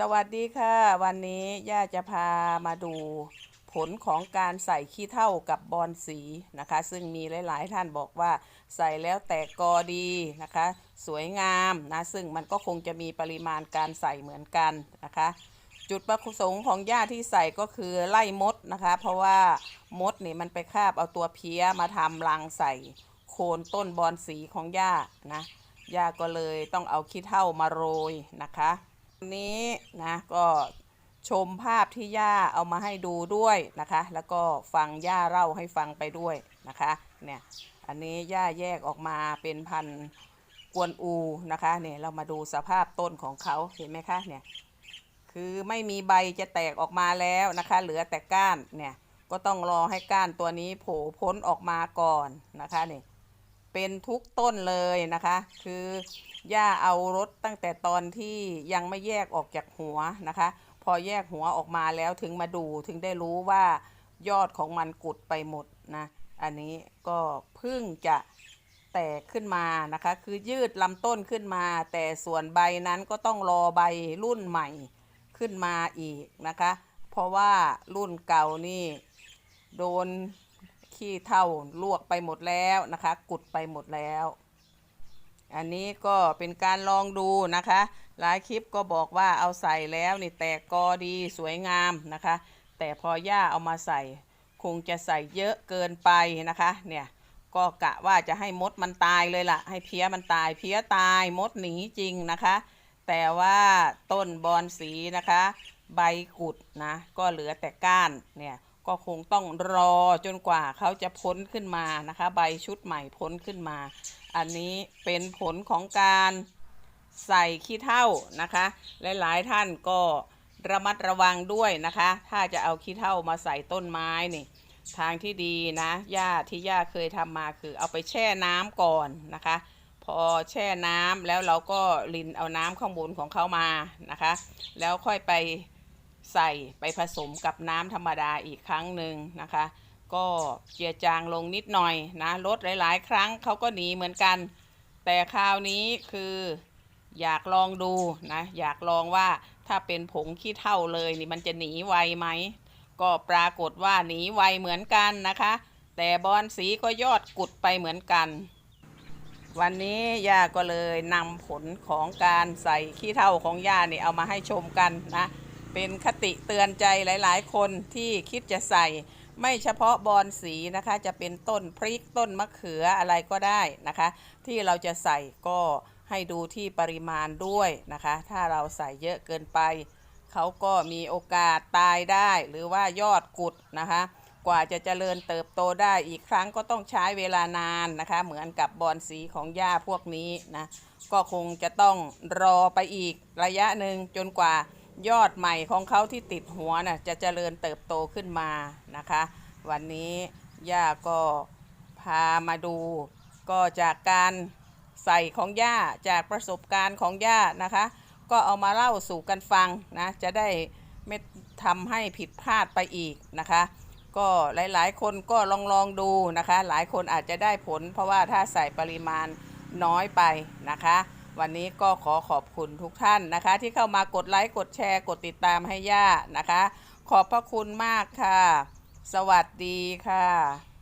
สวัสดีค่ะ วันนี้ย่าจะพามาดูผลของการใส่ขี้เถ้ากับบอนสีนะคะ ซึ่งมีหลาย ๆ ท่านบอกว่าใส่แล้วแตกกอดีนะคะ สวยงามนะซึ่งมันก็คงจะมีปริมาณการใส่เหมือนกันนะคะ จุดประสงค์ของย่าที่ใส่ก็คือไล่มดนะคะ เพราะว่ามดนี่มันไปคาบเอาตัวเพี้ยมาทำรังใส่โคนต้นบอนสีของย่านะย่าก็เลยต้องเอาขี้เถ้ามาโรยนะคะ นนี้นะก็ชมภาพที่ย่าเอามาให้ดูด้วยนะคะ แล้วก็ฟังย่าเล่าให้ฟังไปด้วยนะคะเนี่ยอันนี้ย่าแยกออกมาเป็นพันกวนอูนะคะเนี่ยเรามาดูสภาพต้นของเขาเห็นไหมคะเนี่ยคือไม่มีใบจะแตกออกมาแล้วนะคะ เหลือแต่ก้านเนี่ยก็ต้องรอให้ก้านตัวนี้โผล่พ้นออกมาก่อนนะคะเนี่ย เป็นทุกต้นเลยนะคะ คือย่าเอารถตั้งแต่ตอนที่ยังไม่แยกออกจากหัวนะคะ พอแยกหัวออกมาแล้วถึงมาดูถึงได้รู้ว่ายอดของมันกุดไปหมดนะ อันนี้ก็เพิ่งจะแตกขึ้นมานะคะ คือยืดลำต้นขึ้นมา แต่ส่วนใบนั้นก็ต้องรอใบรุ่นใหม่ขึ้นมาอีกนะคะ เพราะว่ารุ่นเก่านี่โดน ขี้เท่าลวกไปหมดแล้วนะคะ กุดไปหมดแล้ว อันนี้ก็เป็นการลองดูนะคะ หลายคลิปก็บอกว่าเอาใส่แล้วนี่แตกกอดีสวยงามนะคะ แต่พอย่าเอามาใส่ คงจะใส่เยอะเกินไปนะคะเนี่ยก็กะว่าจะให้มดมันตายเลยล่ะ ให้เพี้ยมันตายเพี้ยตายมดหนีจริงนะคะ แต่ว่าต้นบอนสีนะคะ ใบกุดนะก็เหลือแต่ก้านเนี่ย ก็คงต้องรอจนกว่าเขาจะพ้นขึ้นมานะคะ ใบชุดใหม่พ้นขึ้นมา อันนี้เป็นผลของการใส่ขี้เถ้านะคะ หลายๆท่านก็ระมัดระวังด้วยนะคะ ถ้าจะเอาขี้เถ้ามาใส่ต้นไม้นี่ทางที่ดีนะย่าที่ย่าเคยทำมาคือเอาไปแช่น้ำก่อนนะคะ พอแช่น้ำแล้วเราก็รินเอาน้ำข้างบนของเขามานะคะ แล้วค่อยไป ใส่ไปผสมกับน้ำธรรมดาอีกครั้งหนึ่งนะคะ ก็เจือจางลงนิดหน่อยนะลดหลายๆ ครั้งเขาก็หนีเหมือนกัน แต่คราวนี้คืออยากลองดูนะอยากลองว่าถ้าเป็นผงขี้เถ้าเลยนี่มันจะหนีไวไหม ก็ปรากฏว่าหนีไวเหมือนกันนะคะ แต่บอนสีก็ยอดกุดไปเหมือนกัน วันนี้ย่าก็เลยนำผลของการใส่ขี้เถ้าของย่านี่เอามาให้ชมกันนะ เป็นคติเตือนใจหลายๆ คนที่คิดจะใส่ ไม่เฉพาะบอนสีนะคะ จะเป็นต้นพริกต้นมะเขืออะไรก็ได้นะคะ ที่เราจะใส่ก็ให้ดูที่ปริมาณด้วยนะคะ ถ้าเราใส่เยอะเกินไป เขาก็มีโอกาสตายได้ หรือว่ายอดกุดนะคะ กว่าจะเจริญเติบโตได้อีกครั้งก็ต้องใช้เวลานานนะคะ เหมือนกับบอนสีของหญ้าพวกนี้นะ ก็คงจะต้องรอไปอีกระยะหนึ่งจนกว่า ยอดใหม่ของเขาที่ติดหัวน่ะจะเจริญเติบโตขึ้นมานะคะ วันนี้ย่าก็พามาดู ก็จากการใส่ของย่าจากประสบการณ์ของย่านะคะ ก็เอามาเล่าสู่กันฟังนะจะได้ไม่ทำให้ผิดพลาดไปอีกนะคะ ก็หลายๆ คนก็ลองลองดูนะคะ หลายคนอาจจะได้ผล เพราะว่าถ้าใส่ปริมาณน้อยไปนะคะ วันนี้ก็ขอขอบคุณทุกท่านนะคะ ที่เข้ามากดไลค์กดแชร์กดติดตามให้ย่านะคะ ขอบพระคุณมากค่ะ สวัสดีค่ะ